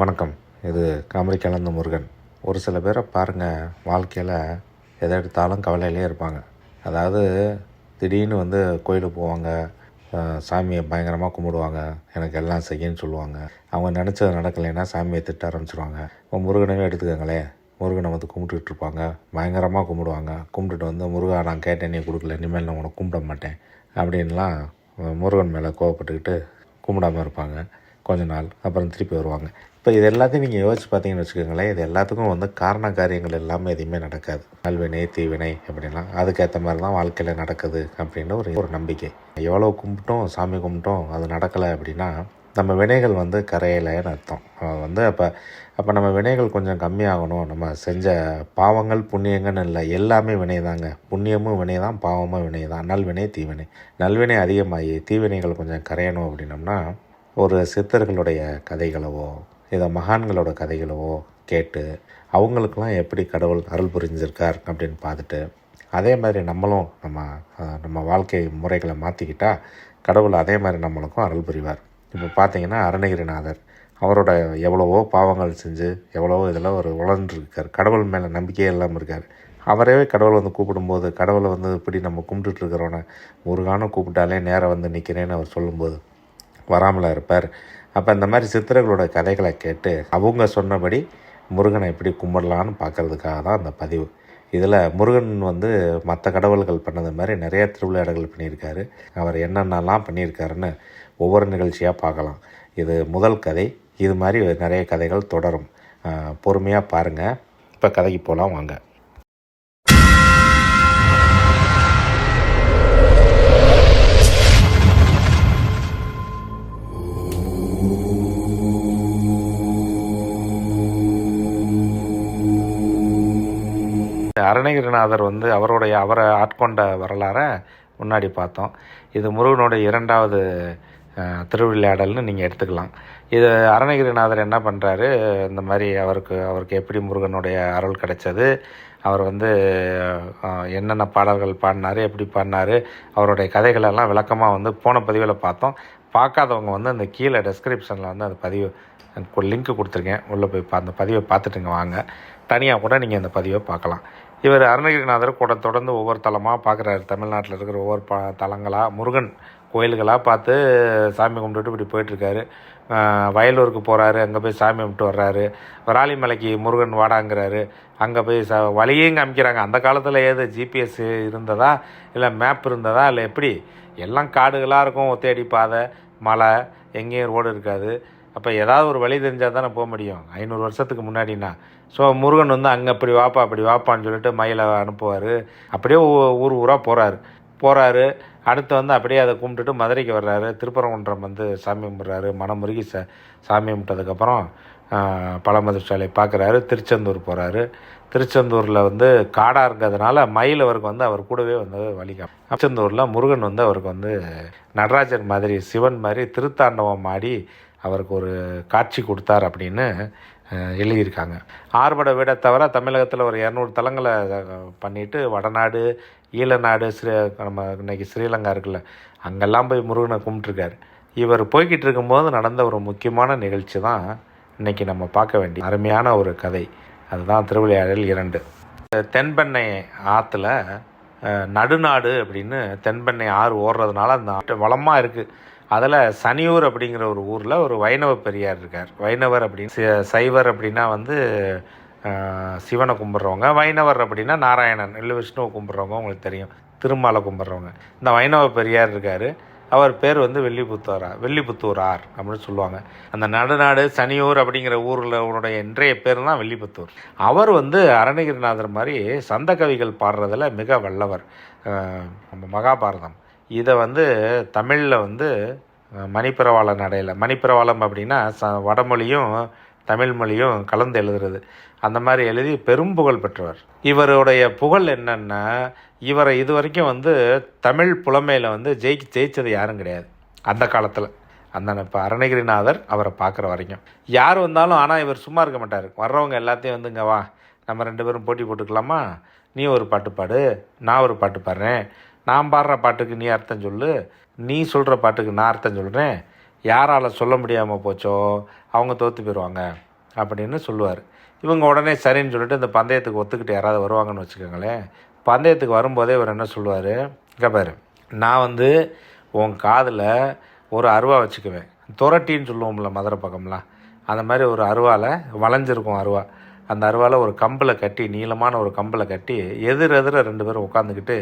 வணக்கம். இது காமெடி கலந்த முருகன். ஒரு சில பேரை பாருங்கள் வாழ்க்கையில் எதை எடுத்தாலும் கவலையிலே இருப்பாங்க. அதாவது திடீர்னு வந்து கோயிலுக்கு போவாங்க சாமியை பயங்கரமாக கும்பிடுவாங்க எனக்கு எல்லாம் செய்யன்னு சொல்லுவாங்க. அவங்க நினச்சது நடக்கலைன்னா சாமியை திட்ட ஆரம்பிச்சிருவாங்க. இப்போ முருகனவே எடுத்துக்கோங்களேன். முருகனை வந்து கும்பிட்டுட்டு இருப்பாங்க பயங்கரமாக கும்பிடுவாங்க. கும்பிட்டுட்டு வந்து முருகா நான் கேட்டேன் நீ கொடுக்கல இனிமேல் நான் உனக்கு கும்பிட மாட்டேன். அப்படின்லாம் முருகன் மேலே கோவப்பட்டுக்கிட்டு கும்பிடாமல் இருப்பாங்க. கொஞ்ச நாள் அப்புறம் திருப்பி வருவாங்க. இப்போ இது எல்லாத்தையும் நீங்கள் யோசிச்சு பார்த்தீங்கன்னு வச்சுக்கோங்களேன் இது எல்லாத்துக்கும் வந்து காரண காரியங்கள் எல்லாமே எதுவுமே நடக்காது. நல்வினை தீவினை அப்படின்லாம். அதுக்கேற்ற மாதிரி தான் வாழ்க்கையில் நடக்குது அப்படின்னு ஒரு ஒரு நம்பிக்கை. எவ்வளோ கும்பிட்டோம் சாமி கும்பிட்டோம் அது நடக்கலை அப்படின்னா நம்ம வினைகள் வந்து கரையலைன்னு அர்த்தம். வந்து அப்போ அப்போ நம்ம வினைகள் கொஞ்சம் கம்மியாகணும். நம்ம செஞ்ச பாவங்கள் புண்ணியங்கன்னு இல்லை. எல்லாமே வினை தாங்க புண்ணியமும் வினை தான் பாவமும் வினை தான் நல்வினை தீவினை. நல்வினை அதிகமாகி தீவினைகள் கொஞ்சம் கரையணும் அப்படின்னம்னா ஒரு சித்தர்களுடைய கதைகளவோ இதை மகான்களோட கதைகளவோ கேட்டு அவங்களுக்கெல்லாம் எப்படி கடவுள் அருள் புரிஞ்சிருக்கார் அப்படின்னு பார்த்துட்டு அதே மாதிரி நம்மளும் நம்ம நம்ம வாழ்க்கை முறைகளை மாற்றிக்கிட்டால் கடவுள் அதே மாதிரி நம்மளுக்கும் அருள் புரிவார். இப்போ பார்த்தீங்கன்னா அருணகிரிநாதர் அவரோட எவ்வளவோ பாவங்கள் செஞ்சு எவ்வளவோ இதில் ஒரு உழன்றிருக்கார் கடவுள் மேலே நம்பிக்கையே இல்லாமல் இருக்கார். அவரே கடவுளை வந்து கூப்பிடும்போது கடவுளை வந்து இப்படி நம்ம கும்பிட்டுட்டு இருக்கிறோன்னே முருகான கூப்பிட்டாலே நேராக வந்து நிற்கிறேன்னு அவர் சொல்லும்போது வராமல் இருப்பார். அப்போ இந்த மாதிரி சித்தர்களோட கதைகளை கேட்டு அவங்க சொன்னபடி முருகனை எப்படி கும்பிடலான்னு பார்க்கறதுக்காக தான் அந்த பதிவு. இதில் முருகன் வந்து மற்ற கடவுள்கள் பண்ணது மாதிரி நிறைய திருவிளையாடல்கள் பண்ணியிருக்காரு. அவர் என்னென்னலாம் பண்ணியிருக்காருன்னு ஒவ்வொரு நிகழ்ச்சியாக பார்க்கலாம் இது முதல் கதை. இது மாதிரி நிறைய கதைகள் தொடரும். பொறுமையாக பாருங்கள் இப்போ கதைக்கு போகலாம் வாங்க. அருணகிரிநாதர் வந்து அவருடைய அவரை ஆட்கொண்ட வரலாறை முன்னாடி பார்த்தோம். இது முருகனுடைய இரண்டாவது திருவிளையாடல்னு நீங்கள் எடுத்துக்கலாம். இது அருணகிரிநாதர் என்ன பண்ணுறாரு இந்த மாதிரி அவருக்கு அவருக்கு எப்படி முருகனுடைய அருள் கிடைச்சது அவர் வந்து என்னென்ன பாடல்கள் பாடினாரு எப்படி பாடினாரு அவருடைய கதைகளெல்லாம் விளக்கமாக வந்து போன பதிவில் பார்த்தோம். பார்க்காதவங்க வந்து அந்த கீழே டெஸ்கிரிப்ஷனில் வந்து அந்த பதிவு லிங்க் கொடுத்துருக்கேன். உள்ளே போய் அந்த பதிவை பார்த்துட்டுங்க வாங்க. தனியாக கூட நீங்கள் அந்த பதிவை பார்க்கலாம். இவர் அருணகிரிநாதர் கூட தொடர்ந்து ஒவ்வொரு தலமாக பார்க்குறாரு தமிழ்நாட்டில் இருக்கிற ஒவ்வொரு ப தலங்களாக முருகன் கோயில்களாக பார்த்து சாமி கும்பிட்டுட்டு இப்படி போயிட்டுருக்காரு. வயலூருக்கு போகிறாரு அங்கே போய் சாமி கும்பிட்டு வர்றாரு. விராலிமலைக்கு முருகன் வாடாங்கிறாரு. அங்கே போய் ச வழியையும் காமிக்கிறாங்க. அந்த காலத்தில் ஏது ஜிபிஎஸ் இருந்ததா? இல்லை மேப் இருந்ததா? இல்லை எப்படி? எல்லாம் காடுகளாக இருக்கும் ஒத்தேடி பாதை மலை எங்கேயும் ரோடு இருக்காது. அப்போ ஏதாவது ஒரு வழி தெரிஞ்சால் தானே போக முடியும். ஐநூறு வருஷத்துக்கு முன்னாடினா ஸோ முருகன் வந்து அங்கே அப்படி வாப்பா அப்படி வாப்பான்னு சொல்லிட்டு மயிலை அனுப்புவார். அப்படியே ஊ- ஊர் ஊராக போகிறாரு போகிறாரு அடுத்து வந்து அப்படியே அதை கும்பிட்டுட்டு மதுரைக்கு வர்றாரு. திருப்பரங்குன்றம் வந்து சாமி கும்பிட்றாரு. மனமுருகி ச சாமி கும்பிட்டதுக்கப்புறம் பழமதுசாலை பார்க்குறாரு திருச்செந்தூர் போகிறாரு திருச்செந்தூரில் வந்து காடாக இருக்கிறதுனால மயில் அவருக்கு வந்து அவர் கூடவே வந்து வலிக்கும் திருச்செந்தூரில் முருகன் வந்து அவருக்கு வந்து நடராஜர் மாதிரி சிவன் மாதிரி திருத்தாண்டவம் ஆடி அவருக்கு ஒரு காட்சி கொடுத்தார் அப்படின்னு எழுதியிருக்காங்க. ஆறுபடை வீடை தவிர தமிழகத்தில் ஒரு இரநூறு தலங்களை பண்ணிவிட்டு பண்ணிட்டு வடநாடு ஈழநாடு ஸ்ரீ நம்ம இன்றைக்கி ஸ்ரீலங்கா இருக்குல்ல அங்கெல்லாம் போய் முருகனை கும்பிட்டுருக்காரு. இவர் போய்கிட்டு இருக்கும்போது நடந்த ஒரு முக்கியமான நிகழ்ச்சி தான் இன்னைக்கு நம்ம பார்க்க வேண்டிய அருமையான ஒரு கதை. அதுதான் திருவிளையாடல் இரண்டு. தென்பெண்ணை ஆற்றுல நடுநாடு அப்படின்னு தென்பெண்ணை ஆறு ஓடுறதுனால அந்த வளமாக இருக்குது அதில் சனியூர் அப்படிங்கிற ஒரு ஊரில் ஒரு வைணவ பெரியார் இருக்கார். வைணவர் அப்படின்னு சைவர் அப்படின்னா வந்து சிவனை கும்பிட்றவங்க. வைணவர் அப்படின்னா நாராயணன் இல்லை விஷ்ணுவை கும்பிட்றவங்க உங்களுக்கு தெரியும். திருமாலை கும்பிட்றவங்க. இந்த வைணவ பெரியார் இருக்கார். அவர் பேர் வந்து வெள்ளிபுத்தூரா வெள்ளிபுத்தூர் ஆர் அப்படின்னு சொல்லுவாங்க. அந்த நடுநாடு சனியூர் அப்படிங்கிற ஊரில் உன்னுடைய இன்றைய பேர் தான் வெள்ளிபுத்தூர். அவர் வந்து அருணகிரிநாதர் மாதிரி சந்த கவிகள் பாடுறதில் மிக வல்லவர். நம்ம மகாபாரதம். இதை வந்து தமிழில் வந்து மணிப்பிரவாளம் மணிப்பிரவாள நடையில் மணிப்பிரவாளம் அப்படின்னா ச வடமொழியும் தமிழ் மொழியும் கலந்து எழுதுறது. அந்த மாதிரி எழுதி பெரும் புகழ் பெற்றவர். இவருடைய புகழ் என்னென்னா இவரை இது வரைக்கும் வந்து தமிழ் புலமையில் வந்து ஜெயிக்க ஜெயிச்சது யாரும் கிடையாது. அந்த காலத்தில். அந்த இப்போ அருணகிரிநாதர் அவரை பார்க்குற வரைக்கும். யார் வந்தாலும் ஆனால் இவர் சும்மா இருக்க மாட்டார். வர்றவங்க எல்லாத்தையும் வந்துங்க வா நம்ம ரெண்டு பேரும் போட்டி போட்டுக்கலாமா? நீ ஒரு பாட்டு பாடு நான் ஒரு பாட்டு பாடுறேன். நான் பாடுற பாட்டுக்கு நீ அர்த்தம் சொல்லு. நீ சொல்கிற பாட்டுக்கு நான் அர்த்தம் சொல்கிறேன் யாரால் சொல்ல முடியாமல் போச்சோ அவங்க தோற்று போயிடுவாங்க அப்படின்னு சொல்லுவார். இவங்க உடனே சரின்னு சொல்லிட்டு இந்த பந்தயத்துக்கு ஒத்துக்கிட்டு யாராவது வருவாங்கன்னு வச்சுக்கோங்களேன். பந்தயத்துக்கு வரும்போதே இவர் என்ன சொல்லுவார்? இங்கே பாரு. நான் வந்து உன் காதில் ஒரு அருவா வச்சுக்குவேன். துரட்டின்னு சொல்லுவோம்ல மதுரை பக்கம்லாம். அந்த மாதிரி ஒரு அருவாவில் வளைஞ்சிருக்கும் அருவா. அந்த அருவாவில் ஒரு கம்பில் கட்டி நீளமான ஒரு கம்பில் கட்டி எதிர் எதிர ரெண்டு பேரும் உட்காந்துக்கிட்டு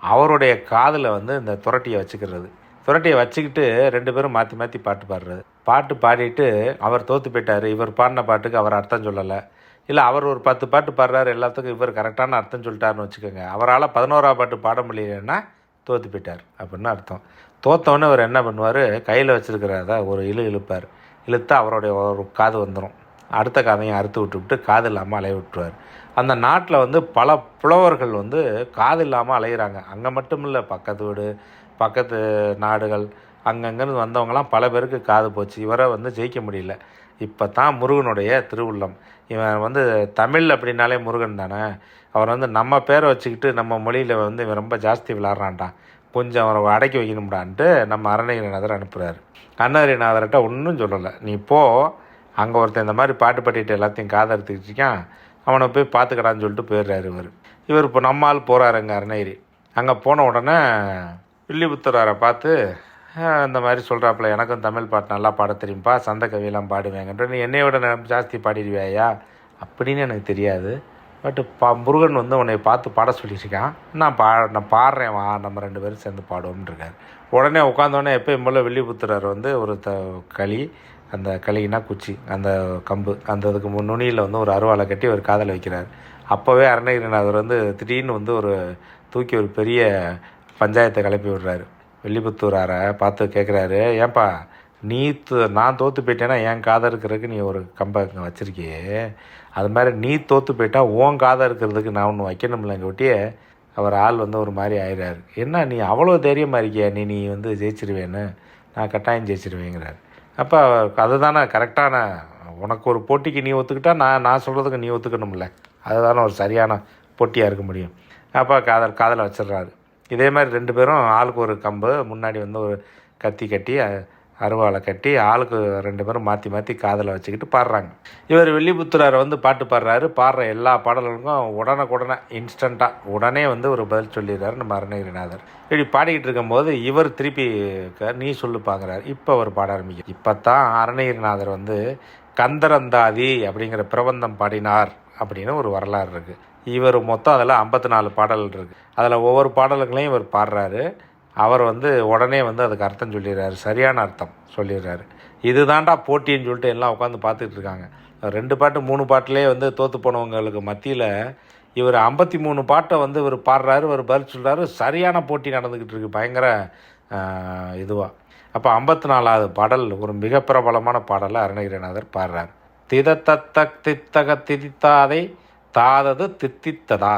அவருடைய காதில் வந்து இந்த துரட்டியை வச்சுக்கிறது. துரட்டியை வச்சுக்கிட்டு ரெண்டு பேரும் மாற்றி மாற்றி பாட்டு பாடுறது. பாட்டு பாடிட்டு அவர் தோற்று போயிட்டார். இவர் பாடின பாட்டுக்கு அவர் அர்த்தம் சொல்லலை. இல்லை அவர் ஒரு பத்து பாட்டு பாடுறாரு. எல்லாத்துக்கும் இவர் கரெக்டான அர்த்தம் சொல்லிட்டாருன்னு வச்சுக்கோங்க. அவரால் பதினோரா பாட்டு பாட முடியலன்னா தோற்று போயிட்டார் அப்படின்னு அர்த்தம். தோத்தவொடனே அவர் என்ன பண்ணுவார்? கையில் வச்சுருக்கிறத ஒரு இழு இழுப்பார். இழுத்து அவருடைய ஒரு காது வந்துடும் அடுத்த காதையும் அறுத்து விட்டுவிட்டு காது இல்லாமல் அலைய விட்டுருவார். அந்த நாட்டில் வந்து பல புலவர்கள் வந்து காது இல்லாமல் அலையிறாங்க. அங்கே மட்டும் இல்லை பக்கத்து வீடு பக்கத்து நாடுகள் அங்கங்கேருந்து வந்தவங்கலாம் பல பேருக்கு காது போச்சு. இவரை வந்து ஜெயிக்க முடியல. இப்போ தான் முருகனுடைய திருவுள்ளம். இவன் வந்து தமிழ் அப்படின்னாலே முருகன் தானே. அவர் வந்து நம்ம பேரை வச்சுக்கிட்டு நம்ம மொழியில் வந்து இவன் ரொம்ப ஜாஸ்தி விளாட்றான்டா. கொஞ்சம் அவரை அடக்கி வைக்கணும்டான்ட்டு நம்ம அரணகிரிநாதர் அனுப்புகிறாரு அருணகிரிநாதர்கிட்ட ஒன்றும் சொல்லலை. நீ போ அங்கே ஒருத்தன் இந்த மாதிரி பாட்டு பாட்டிகிட்டு எல்லாத்தையும் காதறுத்துக்கிட்டு இருக்கான் அவனை போய் பார்த்துக்கடான்னு சொல்லிட்டு போயிடுறாரு இவர். இவர் இப்போ நம்ம ஆள் போகிறாருங்க அருணகிரி. அங்கே போன உடனே வில்லிபுத்தராரை பார்த்து இந்த மாதிரி சொல்கிறாப்புல எனக்கும் தமிழ் பாட்டு நல்லா பாட தெரியும்ப்பா சந்த கவியெல்லாம் பாடுவேங்கன்ற நீ என்னைய விட ஜாஸ்தி பாடிடுவேயா அப்படின்னு எனக்கு தெரியாது. பட் பா முருகன் வந்து உன்னை பார்த்து பாட சொல்லியிருக்கான். நான் பா நான் பாடுறேன் வா நம்ம ரெண்டு பேரும் சேர்ந்து பாடுவோம்ன்ருக்கார் உடனே உட்காந்தோடனே எப்போயும் போல் வில்லிபுத்திரர் வந்து ஒரு த களி அந்த களினா குச்சி அந்த கம்பு அந்த இதுக்கு நுனியில் வந்து ஒரு அருவாளை கட்டி ஒரு காதல் வைக்கிறார். அப்போவே அருணகிரிநாதர் வந்து திடீர்னு வந்து ஒரு தூக்கி ஒரு பெரிய பஞ்சாயத்தை கிளப்பி விடுறாரு. வெள்ளிபுத்தூராரை பார்த்து கேட்குறாரு ஏன்பா நீ நான் தோற்று போயிட்டேன்னா என் காதை இருக்கிறதுக்கு நீ ஒரு கம்பை இங்கே வச்சுருக்கியே. அது மாதிரி நீ தோற்று போயிட்டா உன் காதை இருக்கிறதுக்கு நான் ஒன்று வைக்கணும்லங்க ஒட்டியே. அவர் ஆள் வந்து ஒரு மாதிரி ஆயிடுறாரு என்ன நீ அவ்வளோ தைரியமாக இருக்கியா? நீ நீ வந்து ஜெயிச்சிருவேன்னு. நான் கட்டாயம் ஜெயிச்சிருவேங்கிறார். அப்போ அதுதானே கரெக்டான உனக்கு ஒரு போட்டிக்கு நீ ஒத்துக்கிட்டா நான் நான் சொல்கிறதுக்கு நீ ஒத்துக்கணும்ல. அதுதானே ஒரு சரியான போட்டியாக இருக்க முடியும். அப்போ காதல் காதலை வச்சிடுறாரு. இதே மாதிரி ரெண்டு பேரும் ஆளுக்கு ஒரு கம்பு முன்னாடி வந்து ஒரு கத்தி கட்டி அருவாளை கட்டி ஆளுக்கு ரெண்டு பேரும் மாற்றி மாற்றி காதலை வச்சுக்கிட்டு பாடுறாங்க. இவர் வெள்ளிபுத்திராரை வந்து பாட்டு பாடுறாரு. பாடுற எல்லா பாடல்களுக்கும் உடனுக்குடனே இன்ஸ்டண்ட்டாக உடனே வந்து ஒரு பதில் சொல்லிடுறாரு நம்ம அருணகிரிநாதர். இப்படி பாடிக்கிட்டு இருக்கும்போது இவர் திருப்பி நீ நீ சொல்லுப்பாங்கிறார் இப்போ அவர் பாட ஆரம்பிக்கும் இப்போ தான் அருணகிரிநாதர் வந்து கந்தரந்தாதி அப்படிங்கிற பிரபந்தம் பாடினார் அப்படின்னு ஒரு வரலாறு இருக்குது இவர் மொத்தம் அதில் ஐம்பத்தி நாலு பாடல்கள் இருக்குது அதில் ஒவ்வொரு பாடல்களையும் இவர் பாடுறாரு. அவர் வந்து உடனே வந்து அதுக்கு அர்த்தம் சொல்லிடுறாரு. சரியான அர்த்தம் சொல்லிடுறாரு. இதுதான்டா போட்டின்னு சொல்லிட்டு எல்லாம் உட்காந்து பார்த்துட்டு இருக்காங்க. ரெண்டு பாட்டு மூணு பாட்டிலே வந்து தோற்று போனவங்களுக்கு மத்தியில் இவர் ஐம்பத்தி மூணு பாட்டை வந்து இவர் பாடுறாரு இவர் பதில் சொல்கிறாரு சரியான போட்டி நடந்துக்கிட்டு இருக்கு. பயங்கர இதுவாக அப்போ ஐம்பத்தி நாலாவது பாடல் ஒரு மிக பிரபலமான பாடலை அருணகிரிநாதர் பாடுறார். திதத்தத்த தித்தக திதித்தாதை தாதது தித்தித்ததா?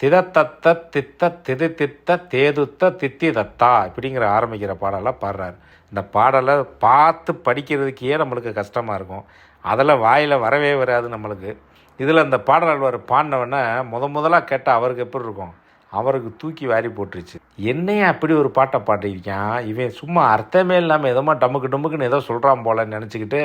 திதத்தத்த தித்த திது தித்த தேதுத்த தித்தி தத்தா இப்படிங்கிற ஆரம்பிக்கிற பாடலாம் பாடுறாரு. இந்த பாடலை பார்த்து படிக்கிறதுக்கே நம்மளுக்கு கஷ்டமாக இருக்கும். அதில் வாயில் வரவே வராது நம்மளுக்கு. இதில் அந்த பாடலாளர் பாடினவொடனே முத முதலாக கேட்டால் அவருக்கு எப்படி இருக்கும்? அவருக்கு தூக்கி வாரி போட்டுருச்சு. என்னையே அப்படி ஒரு பாட்டை பாட்டிருக்கான் இவன் சும்மா அர்த்தமே இல்லாமல் எதோமா டமுக்கு டமுக்குன்னு ஏதோ சொல்கிறான் போலன்னு நினச்சிக்கிட்டு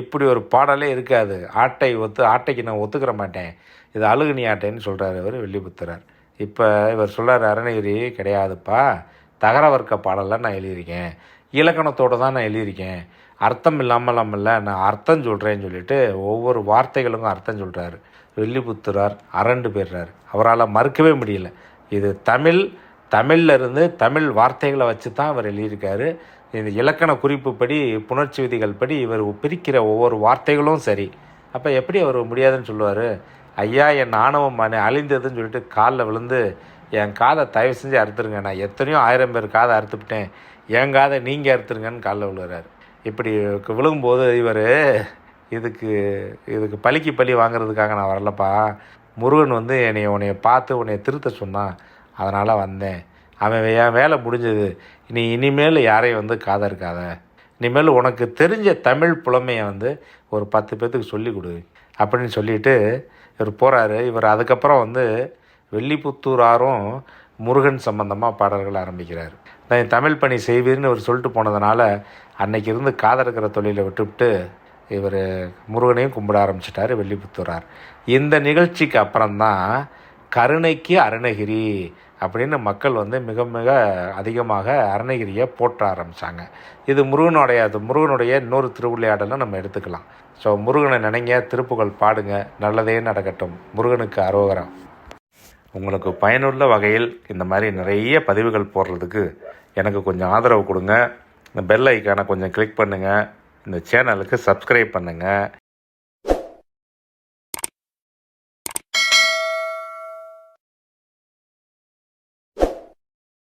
இப்படி ஒரு பாடலே இருக்காது. ஆட்டை ஒத்து ஆட்டைக்கு நான் ஒத்துக்கிற மாட்டேன். இது அழுகுனி ஆட்டைன்னு இவர் அவர் வெள்ளிபுத்திரர். இப்போ இவர் சொல்கிறார் அருணகிரி கிடையாதுப்பா. தகர வர்க்க பாடலாம் நான் எழுதியிருக்கேன். இலக்கணத்தோடு தான் நான் எழுதியிருக்கேன். அர்த்தம் இல்லாமல் இல்லை. நான் அர்த்தம் சொல்கிறேன்னு சொல்லிட்டு ஒவ்வொரு வார்த்தைகளுக்கும் அர்த்தம் சொல்கிறாரு வெள்ளிபுத்திரார் அரண்டு போயிடுறார். அவரால் மறுக்கவே முடியல. இது தமிழ் தமிழ்ல இருந்து தமிழ் வார்த்தைகளை வச்சு தான் அவர் எழுதியிருக்காரு. இந்த இலக்கண குறிப்புப்படி புணர்ச்சி விதிகள் படி இவர் பிரிக்கிற ஒவ்வொரு வார்த்தைகளும் சரி. அப்போ எப்படி அவர் முடியாதுன்னு சொல்லுவார்? ஐயா என் ஆணவம் மன அழிந்ததுன்னு சொல்லிட்டு காலில் விழுந்து என் காதை தயவு செஞ்சு அறுத்துருங்க. நான் எத்தனையோ ஆயிரம் பேர் காதை அறுத்துப்பிட்டேன் என் காதை நீங்கள் அறுத்துருங்கன்னு காலில் விழுகிறாரு இப்படி விழுகும்போது இவர் இதுக்கு இதுக்கு பலிக்கு பலி வாங்குறதுக்காக நான் வரலப்பா. முருகன் வந்து என்னை உன்னைய பார்த்து உன்னைய திருத்த சொன்னான். அதனால் வந்தேன். அவன் என் வேலை முடிஞ்சது. நீ இனிமேல் யாரையும் வந்து காதை இருக்காத இனிமேல் உனக்கு தெரிஞ்ச தமிழ் புலமையை வந்து ஒரு பத்து பேர்த்துக்கு சொல்லிக் கொடு. அப்படின்னு சொல்லிட்டு இவர் போகிறாரு இவர் அதுக்கப்புறம் வந்து வெள்ளிப்புத்தூராரும் முருகன் சம்பந்தமாக பாடல்கள் ஆரம்பிக்கிறார். நான் தமிழ் பணி செய்வீர்னு அவர் சொல்லிட்டு போனதுனால அன்னைக்கு இருந்து காதறுக்கிற தொழிலை விட்டுவிட்டு இவர் முருகனையும் கும்பிட ஆரம்பிச்சிட்டார் வெள்ளிப்புத்தூரார் இந்த நிகழ்ச்சிக்கு அப்புறம்தான் கருணைக்கு அருணகிரி அப்படின்னு மக்கள் வந்து மிக மிக அதிகமாக அருணகிரியை போற்ற ஆரம்பித்தாங்க இது முருகனுடைய அது முருகனுடைய இன்னொரு திருவிளையாடலாம் நம்ம எடுத்துக்கலாம். ஸோ முருகனை நினைங்க திருப்புகள் பாடுங்க நல்லதே நடக்கட்டும். முருகனுக்கு அரோகரம். உங்களுக்கு பயனுள்ள வகையில் இந்த மாதிரி நிறைய பதிவுகள் போடுறதுக்கு எனக்கு கொஞ்சம் ஆதரவு கொடுங்க. இந்த பெல் ஐக்கானை கொஞ்சம் கிளிக் பண்ணுங்கள் இந்த சேனலுக்கு சப்ஸ்கிரைப் பண்ணுங்கள்